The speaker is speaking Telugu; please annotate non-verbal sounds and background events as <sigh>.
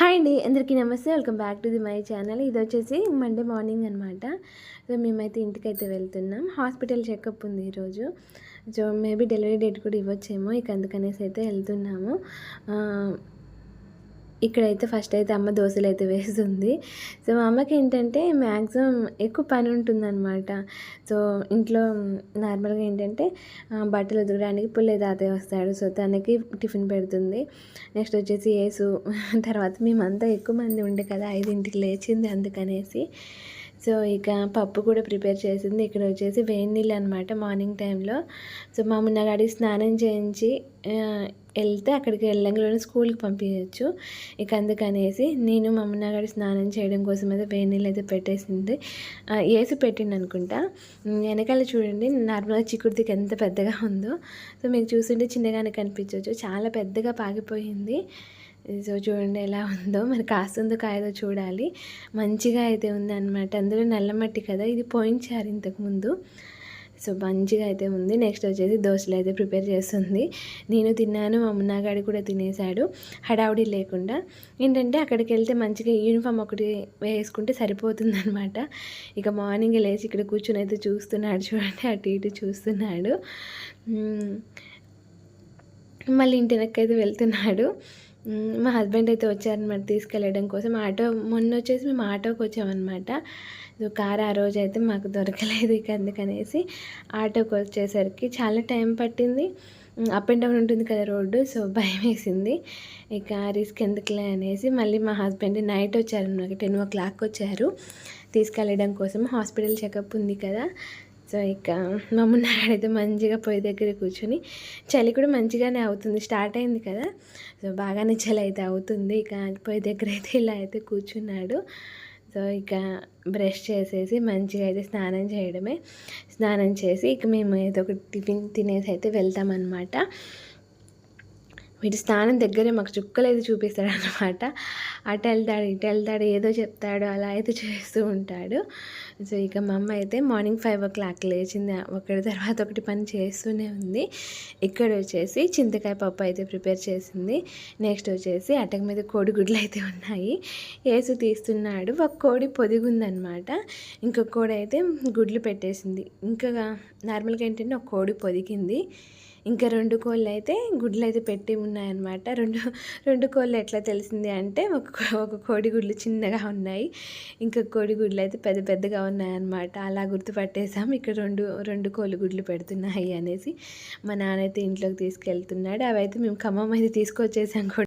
హాయ్ అండి అందరికీ నమస్తే. Welcome back to the my channel. ఇది వచ్చేసి మండే మార్నింగ్ అనమాట సో మేమైతే ఇంటికైతే వెళ్తున్నాం. హాస్పిటల్ చెకప్ ఉంది ఈరోజు. సో మేబీ డెలివరీ డేట్ కూడా ఇవ్వచ్చేమో ఇక అందుకనేసి అయితే వెళ్తున్నాము. ఇక్కడైతే ఫస్ట్ అయితే అమ్మ దోశలు అయితే వేస్తుంది సో మా అమ్మకి ఏంటంటే మ్యాక్సిమం ఎక్కువ పని ఉంటుందన్నమాట. సో ఇంట్లో నార్మల్గా ఏంటంటే బట్టలు ఉతకడానికి పుల్లే తాతయ్య వస్తాడు. సో తనకి టిఫిన్ పెడుతుంది. నెక్స్ట్ వచ్చేసి ఏసు <laughs> తర్వాత మేమంతా ఎక్కువ మంది ఉండే కదా ఐదింటికి లేచింది అందుకనేసి. సో ఇక పప్పు కూడా ప్రిపేర్ చేసింది. ఇక్కడ వచ్చేసి వేడి నీళ్ళు అనమాట మార్నింగ్ టైంలో. సో మా మున్నగాడి స్నానం చేయించి వెళ్తే అక్కడికి వెళ్ళంగానే స్కూల్కి పంపించవచ్చు ఇక అందుకనేసి నేను మా మున్నగాడి స్నానం చేయడం కోసం అయితే వేడి నీళ్ళు అయితే పెట్టేసింది వేసి పెట్టింది అనుకుంటా. వెనకాల చూడండి నార్మల్గా చిక్కుడుదికి ఎంత పెద్దగా ఉందో. సో మీకు చూస్తుంటే చిన్నగానే కనిపించవచ్చు చాలా పెద్దగా పాగిపోయింది. సో చూడండి ఎలా ఉందో. మరి కాస్తుందో కాయదో చూడాలి. మంచిగా అయితే ఉంది అనమాట అందులో నల్లమట్టి కదా ఇది పోయించారు ఇంతకుముందు సో మంచిగా అయితే ఉంది. నెక్స్ట్ వచ్చేసి దోశలు అయితే ప్రిపేర్ చేస్తుంది. నేను తిన్నాను మా మున్నాగాడి కూడా తినేశాడు. హడావుడి లేకుండా. ఏంటంటే అక్కడికి వెళ్తే మంచిగా యూనిఫామ్ ఒకటి వేసుకుంటే సరిపోతుంది అనమాట ఇక మార్నింగ్ లేచి ఇక్కడ కూర్చొని అయితే చూస్తున్నాడు చూడండి అటు ఇటు చూస్తున్నాడు. మళ్ళీ ఇంటి వెనక్కైతే వెళ్తున్నాడు. మా హస్బెండ్ అయితే వచ్చారనమాట తీసుకెళ్ళడం కోసం. ఆటో మొన్న వచ్చేసి మేము ఆటోకి వచ్చామన్నమాట. కార్ ఆ రోజు అయితే మాకు దొరకలేదు ఇక అందుకనేసి ఆటోకి వచ్చేసరికి చాలా టైం పట్టింది. అప్ అండ్ డౌన్ ఉంటుంది కదా రోడ్డు సో భయం వేసింది. ఇక రిస్క్ ఎందుకులే అనేసి మళ్ళీ మా హస్బెండ్ నైట్ వచ్చారనమాట టెన్ ఓ క్లాక్ వచ్చారు. తీసుకెళ్ళడం కోసం హాస్పిటల్ చెకప్ ఉంది కదా. సో ఇక మమ్మ నాడైతే మంచిగా పొయ్యి దగ్గర కూర్చొని చలి కూడా మంచిగానే అవుతుంది. స్టార్ట్ అయింది కదా. సో బాగానే చలి అయితే అవుతుంది. ఇక పొయ్యి దగ్గర అయితే ఇలా అయితే కూర్చున్నాడు. సో ఇక బ్రష్ చేసేసి మంచిగా అయితే స్నానం చేయడమే. స్నానం చేసి ఇక మేము ఏదో ఒక టిఫిన్ తినేసి అయితే వెళ్తామన్నమాట. వీటి స్నానం దగ్గరే మాకు చుక్కలు అయితే చూపిస్తాడు అనమాట అటు వెళ్తాడు ఇటు వెళ్తాడు ఏదో చెప్తాడు అలా అయితే చేస్తూ ఉంటాడు. సో ఇక మా అమ్మ అయితే మార్నింగ్ ఫైవ్ ఓ క్లాక్ లేచింది. ఒకటి తర్వాత ఒకటి పని చేస్తూనే ఉంది. ఇక్కడ వచ్చేసి చింతకాయ పప్పు అయితే ప్రిపేర్ చేసింది. నెక్స్ట్ వచ్చేసి అటక మీద కోడిగుడ్లు అయితే ఉన్నాయి. వేసి తీస్తున్నాడు. ఒక కోడి పొదిగుందనమాట ఇంకొక కోడి అయితే గుడ్లు పెట్టేసింది. ఇంకా నార్మల్గా ఏంటంటే ఒక కోడి పొదిగింది. ఇంకా రెండు కోళ్ళు అయితే గుడ్లు అయితే పెట్టి ఉన్నాయన్నమాట. రెండు రెండు కోళ్ళు ఎట్లా తెలిసింది అంటే ఒక ఒక కోడి గుడ్లు చిన్నగా ఉన్నాయి. ఇంకా కోడి గుడ్లు అయితే పెద్ద పెద్దగా ఉన్నాయన్నమాట. అలా గుర్తుపట్టేసాం ఇక్కడ రెండు రెండు కోళ్ళు గుడ్లు పెడుతున్నాయి అనేసి మా నాన్న అయితే ఇంట్లోకి తీసుకెళ్తున్నాడు. అవైతే మేము ఖమ్మం అయితే తీసుకొచ్చేసాం కూడా.